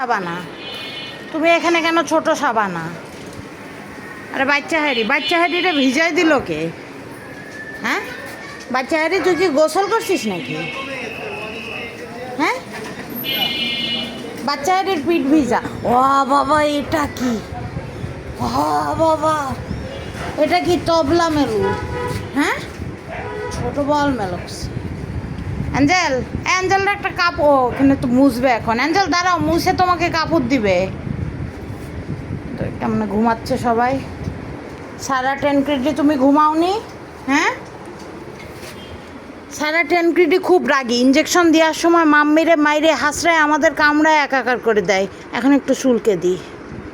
সাবানা। তুমি এখানে কেন ছোট সাবানা? আরে বাচ্চা হারি বাচ্চা হারিটা ভিজাই দিল কে? হ্যাঁ? বাচ্চা হারি তুই কি গোসল করছিস নাকি? হ্যাঁ? বাচ্চা হারির পিঠ ভিজা। ও বাবা, এটা কি? বাবা, এটা কি তবলা মেলু হ্যাঁ? ছোট বল মেলক্স। অ্যাঞ্জেল অ্যাঞ্জেলটা একটা কাপড় ওখানে তো মুছবে এখন। অ্যাঞ্জেল, দাঁড়াও, মুছে তোমাকে কাপড় দিবে। তো কেমন ঘুমাচ্ছে সবাই? সারা টেন ক্রেডি তুমি ঘুমাওনি? হ্যাঁ? সারা টেন ক্রেডি খুব রাগি। ইঞ্জেকশন দেওয়ার সময় মাম্মিরে, মাইরে হাসড়ায় আমাদের কামড়ায় একাকার করে দেয়। এখন একটু শুল্কে দিই।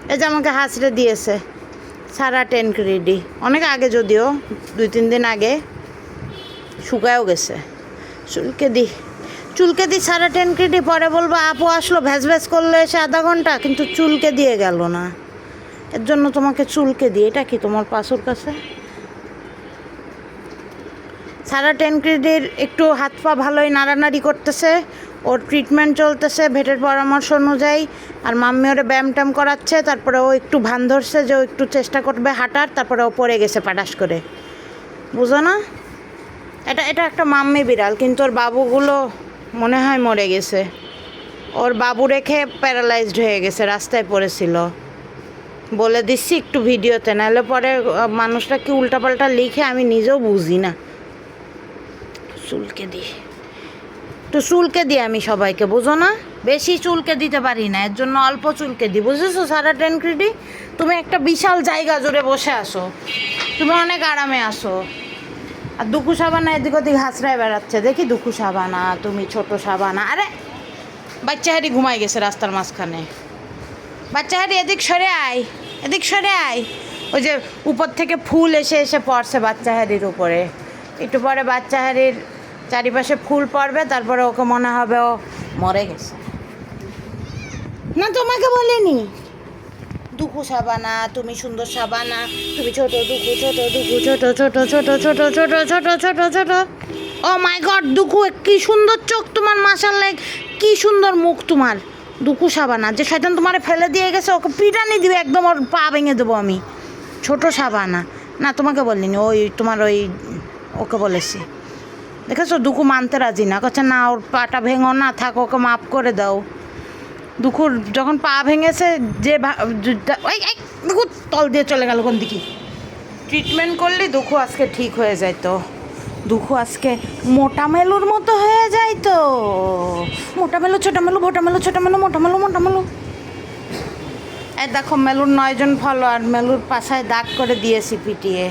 এই যে আমাকে হাসড়ে দিয়েছে। সারা টেন ক্রেডি অনেক আগে যদিও, দুই তিন দিন আগে। শুকায়ও গেছে। চুলকে দি। চুলকে দি সাড়ে টেন কেটি পরে বলব, আপু, আসলো ভ্যাজ ভ্যাজ করল এসে আধা ঘণ্টা। কিন্তু চুলকে দিয়ে গেল না। এর জন্য তোমাকে চুলকে দিই এটা কি তোমার পাশুর কাছে? সারা টেন ক্রেডির একটু হাত পা ভালোই নাড়ানাড়ি করতেছে। ওর ট্রিটমেন্ট চলতেছে ভেটের পরামর্শ অনুযায়ী। আর মাম্মি ওরে ব্যায়াম ট্যাম করাচ্ছে। তারপরে ও একটু ভান ধরছে যে ও একটু চেষ্টা করবে হাঁটার। তারপরে ও পড়ে গেছে পাটাস করে। বুঝো না? এটা এটা একটা মাম্মি বিড়াল, কিন্তু ওর বাবুগুলো মনে হয় মরে গেছে। ওর বাবু রেখে প্যারালাইজড হয়ে গেছে, রাস্তায় পড়েছিল। বলে দিচ্ছি একটু ভিডিওতে, নাহলে পরে মানুষটা কি উল্টাপাল্টা লিখে আমি নিজেও বুঝি না। চুলকে দিই তো চুলকে দিই আমি সবাইকে, বুঝো না? বেশি চুলকে দিতে পারি না, এর জন্য অল্প চুলকে দিই বুঝেছ, সারা টেন ক্রিটি তুমি একটা বিশাল জায়গা জুড়ে বসে আসো তুমি অনেক আরামে আসো আর দুকু সাবানা এদিক ওদিক হাসরায় বেড়াচ্ছে। দেখি দুকু সাবানা, তুমি ছোট সাবানা। আরে, বাচ্চা হারি ঘুমাই গেছে রাস্তার মাঝখানে। বাচ্চা হারি এদিক সরে আয়, এদিক সরে আয়। ওই যে উপর থেকে ফুল এসে এসে পড়ছে বাচ্চা হারির উপরে। একটু পরে বাচ্চা হারির চারিপাশে ফুল পড়বে, তারপরে ওকে মনে হবে ও মরে গেছে। না, তোমাকে বলিনি। দুকু সাবানা, তুমি সুন্দর সাবানা, তুমি ছোট দুকু ছোট দুকু ছোট ছোট ছোট ছোট ছোট ছোট ছোট ছোট। ও মাই গড দুকু কি সুন্দর চোখ তোমার মাসাল্লাহ কি সুন্দর মুখ তোমার। দুকু সাবানা, যে শয়তান তোমার ফেলে দিয়ে গেছে, ওকে পিটানি দিবে, একদম ওর পা ভেঙে দেবো আমি। ছোট সাবানা। না, তোমাকে বলিনি, ওই তোমার ওই, ওকে বলেছি। দেখেছ দুকু মানতে রাজি না, কচ্ছে না, ওর পাটা ভেঙো না, থাক, ওকে মাফ করে দাও। দুকুর যখন পা ভেঙেছে, যে ওই দুকু তল দিয়ে চলে গেল কোন দিকে? ট্রিটমেন্ট করলে দুঃখ আজকে ঠিক হয়ে যায় তো। দুঃখ আজকে মোটা মেলুর মতো হয়ে যায় তো। মোটা মেলু ছোটা মেলু ভোটা মেলু ছোটা মেলু মোটা মেলু মোটা মেলু এই দেখো, মেলুর নয়জন ফলোয়ার মেলুর পাশায় দাগ করে দিয়েছি পিটিয়ে।